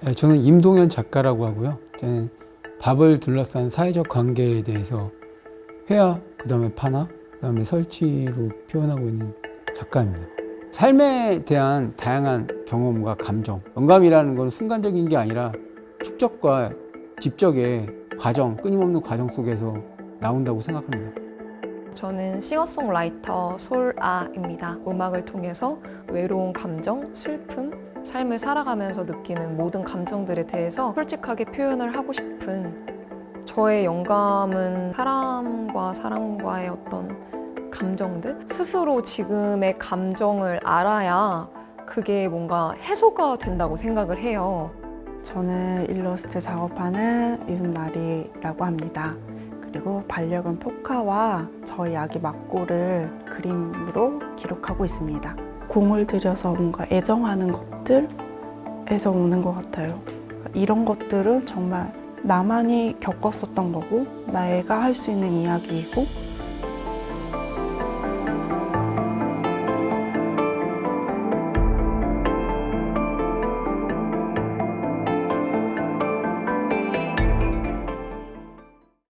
네, 저는 임동현 작가라고 하고요. 저는 밥을 둘러싼 사회적 관계에 대해서 회화, 그 다음에 판화, 그다음에 설치로 표현하고 있는 작가입니다. 삶에 대한 다양한 경험과 감정, 영감이라는 건 순간적인 게 아니라 축적과 집적의 과정, 끊임없는 과정 속에서 나온다고 생각합니다. 저는 싱어송라이터 솔아입니다. 음악을 통해서 외로운 감정, 슬픔, 삶을 살아가면서 느끼는 모든 감정들에 대해서 솔직하게 표현을 하고 싶은 저의 영감은 사람과 사람과의 어떤 감정들? 스스로 지금의 감정을 알아야 그게 뭔가 해소가 된다고 생각을 해요. 저는 일러스트 작업하는 이순나리라고 합니다. 그리고 반려견 포카와 저희 아기 막고를 그림으로 기록하고 있습니다. 공을 들여서 뭔가 애정하는 것들에서 오는 것 같아요. 이런 것들은 정말 나만이 겪었었던 거고, 나애가 할 수 있는 이야기이고,